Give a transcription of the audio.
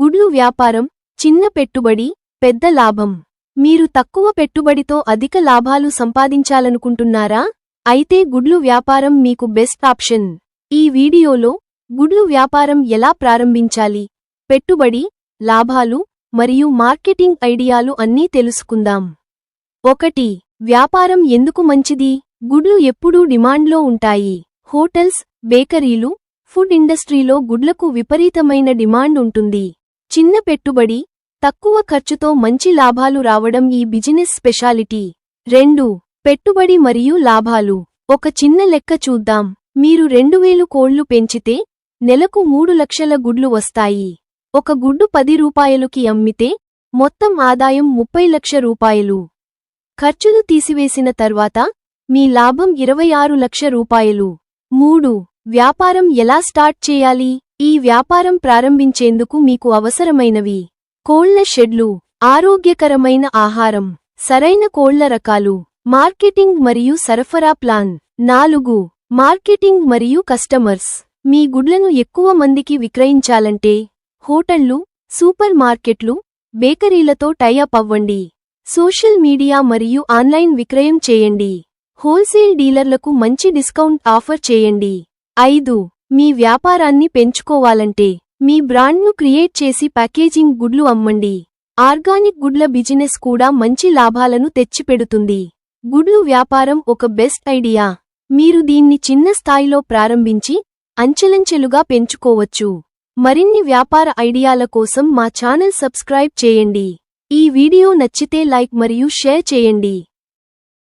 గుడ్లు వ్యాపారం చిన్న పెట్టుబడి పెద్ద లాభం. మీరు తక్కువ పెట్టుబడితో అధిక లాభాలు సంపాదించాలనుకుంటున్నారా? అయితే గుడ్లు వ్యాపారం మీకు బెస్ట్ ఆప్షన్. ఈ వీడియోలో గుడ్లు వ్యాపారం ఎలా ప్రారంభించాలి పెట్టుబడి లాభాలు మరియు మార్కెటింగ్ ఐడియాలు అన్నీ తెలుసుకుందాం. ఒకటి వ్యాపారం ఎందుకు మంచిది? గుడ్లు ఎప్పుడూ డిమాండ్లో ఉంటాయి. హోటల్స్ బేకరీలు ఫుడ్ ఇండస్ట్రీలో గుడ్లకు విపరీతమైన డిమాండ్ ఉంటుంది. చిన్న పెట్టుబడి తక్కువ ఖర్చుతో మంచి లాభాలు రావడం ఈ బిజినెస్ స్పెషాలిటీ. రెండు పెట్టుబడి మరియు లాభాలు. ఒక చిన్న లెక్క చూద్దాం. మీరు రెండువేలు కోళ్ళు పెంచితే నెలకు మూడు లక్షల గుడ్లు వస్తాయి. ఒక గుడ్డు పది రూపాయలుకి అమ్మితే మొత్తం ఆదాయం ముప్పై లక్ష రూపాయలు. ఖర్చులు తీసివేసిన తర్వాత మీ లాభం ఇరవై ఆరు లక్ష రూపాయలు. మూడు వ్యాపారం ఎలా స్టార్ట్ చేయాలి? ఈ వ్యాపారం ప్రారంభించేందుకు మీకు అవసరమైనవి. కోళ్ళ షెడ్లు ఆరోగ్యకరమైన ఆహారం సరైన కోళ్ళ రకాలు మార్కెటింగ్ మరియు సరఫరా ప్లాన్. నాలుగు మార్కెటింగ్ మరియు కస్టమర్స్. మీ గుడ్లను ఎక్కువ మందికి విక్రయించాలంటే హోటళ్ళు సూపర్ మార్కెట్లు బేకరీలతో టైఅప్ అవ్వండి. సోషల్ మీడియా మరియు ఆన్లైన్ విక్రయం చేయండి. హోల్సేల్ డీలర్లకు మంచి డిస్కౌంట్ ఆఫర్ చేయండి. ఐదు మీ వ్యాపారాన్ని పెంచుకోవాలంటే మీ బ్రాండ్ను క్రియేట్ చేసి ప్యాకేజింగ్ గుడ్లు అమ్మండి. ఆర్గానిక్ గుడ్ల బిజినెస్ కూడా మంచి లాభాలను తెచ్చిపెడుతుంది. గుడ్లు వ్యాపారం ఒక బెస్ట్ ఐడియా. మీరు దీన్ని చిన్న స్థాయిలో ప్రారంభించి అంచెలంచెలుగా పెంచుకోవచ్చు. మరిన్ని వ్యాపార ఐడియాల కోసం మా ఛానల్ సబ్స్క్రైబ్ చేయండి. ఈ వీడియో నచ్చితే లైక్ మరియు షేర్ చేయండి.